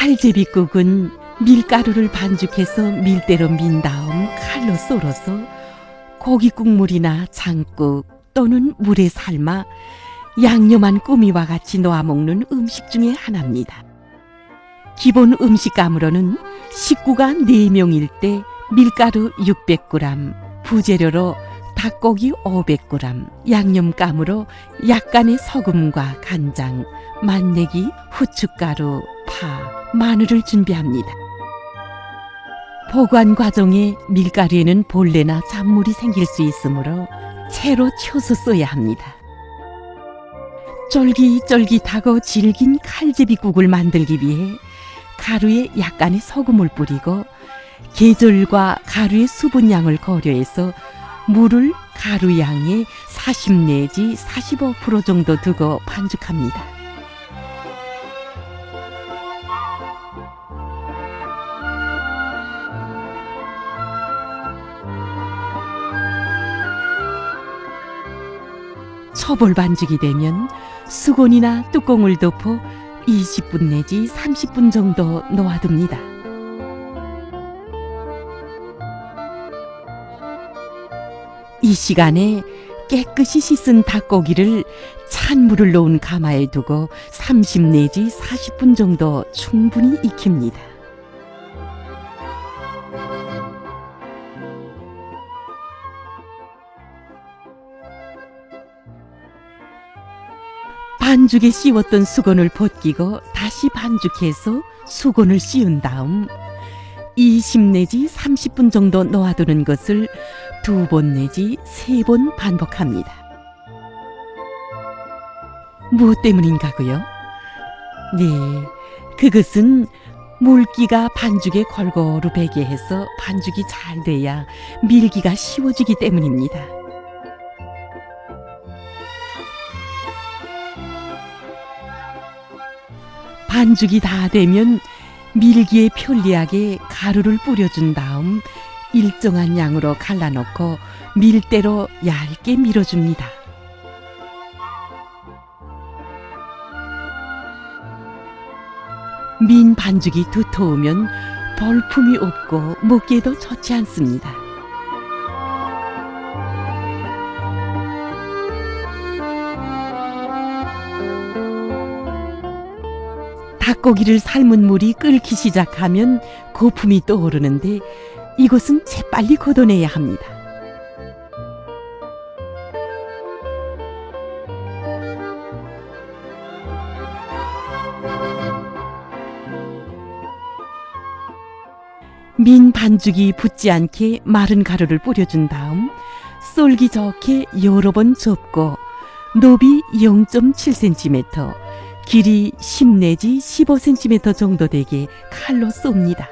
칼제비국은 밀가루를 반죽해서 밀대로 민 다음 칼로 썰어서 고기 국물이나 장국 또는 물에 삶아 양념한 꾸미와 같이 놓아 먹는 음식 중에 하나입니다. 기본 음식감으로는 식구가 4명일 때 밀가루 600g, 부재료로 닭고기 500g, 양념감으로 약간의 소금과 간장, 맛내기, 후춧가루, 파, 마늘을 준비합니다. 보관 과정에 밀가루에는 벌레나 잔물이 생길 수 있으므로 채로 쳐서 써야 합니다. 쫄깃쫄깃하고 질긴 칼제비국을 만들기 위해 가루에 약간의 소금을 뿌리고 계절과 가루의 수분량을 고려해서 물을 가루 양의 40 내지 45% 정도 두고 반죽합니다. 초벌 반죽이 되면 수건이나 뚜껑을 덮어 20분 내지 30분 정도 놓아둡니다. 이 시간에 깨끗이 씻은 닭고기를 찬 물을 넣은 가마에 두고 30 내지 40분 정도 충분히 익힙니다. 반죽에 씌웠던 수건을 벗기고 다시 반죽해서 수건을 씌운 다음 20 내지 30분 정도 놓아두는 것을 두 번 내지 세 번 반복합니다. 무엇 때문인가고요? 네, 그것은 물기가 반죽에 골고루 배게 해서 반죽이 잘 돼야 밀기가 쉬워지기 때문입니다. 반죽이 다 되면 밀기에 편리하게 가루를 뿌려준 다음 일정한 양으로 갈라놓고 밀대로 얇게 밀어줍니다. 민 반죽이 두터우면 볼품이 없고 먹기에도 좋지 않습니다. 닭고기를 삶은 물이 끓기 시작하면 거품이 떠오르는데 이것은 재빨리 걷어내야 합니다. 민 반죽이 붙지 않게 마른 가루를 뿌려준 다음 쏠기 좋게 여러 번 접고 높이 0.7cm, 길이 10 내지 15cm 정도 되게 칼로 쏩니다.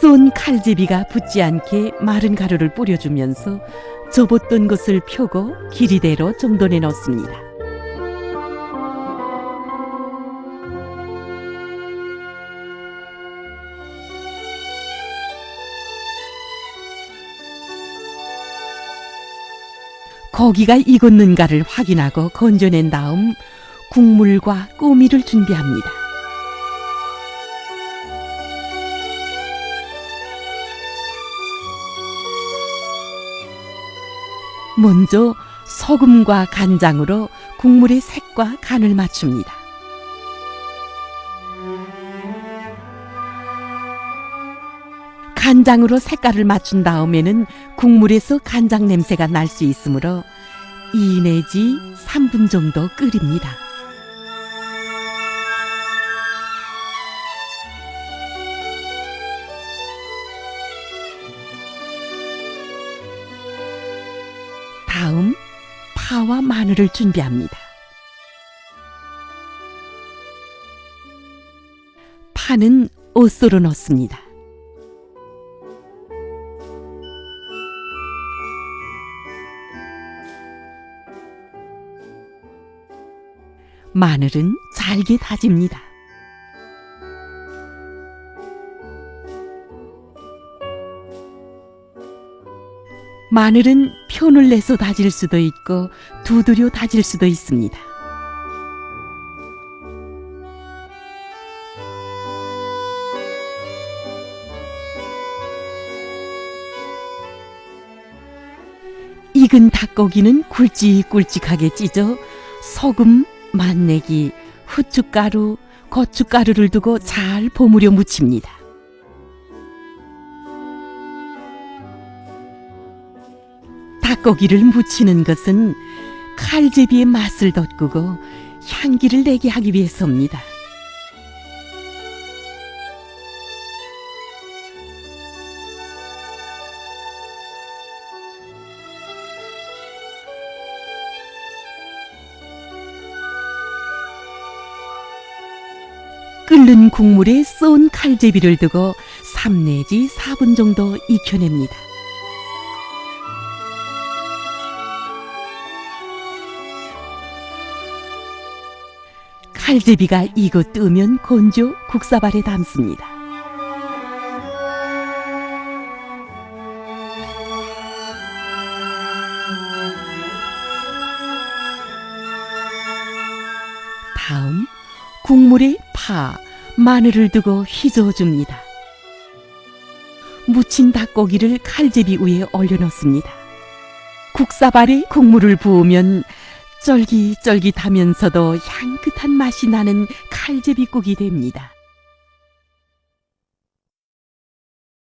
쏜 칼제비가 붙지 않게 마른 가루를 뿌려주면서 접었던 것을 펴고 길이대로 정돈해 넣습니다. 고기가 익었는가를 확인하고 건져낸 다음 국물과 꼬미를 준비합니다. 먼저 소금과 간장으로 국물의 색과 간을 맞춥니다. 간장으로 색깔을 맞춘 다음에는 국물에서 간장 냄새가 날 수 있으므로 2 내지 3분 정도 끓입니다. 다음 파와 마늘을 준비합니다. 파는 옷소로 넣습니다. 마늘은 잘게 다집니다. 마늘은 편을 내서 다질 수도 있고 두드려 다질 수도 있습니다. 익은 닭고기는 굵직굵직하게 찢어 소금, 맛내기, 후춧가루, 고춧가루를 두고 잘 버무려 무칩니다. 닭고기를 무치는 것은 칼제비의 맛을 돋구고 향기를 내게 하기 위해서입니다. 끓는 국물에 쏜 칼제비를 두고 3 내지 4분 정도 익혀냅니다. 칼제비가 익어 뜨면 건조 국사발에 담습니다. 다음 국물에 파, 마늘을 두고 휘저어줍니다. 무친 닭고기를 칼제비 위에 올려놓습니다. 국사발에 국물을 부으면 쫄깃쫄깃하면서도 향긋한 맛이 나는 칼제비국이 됩니다.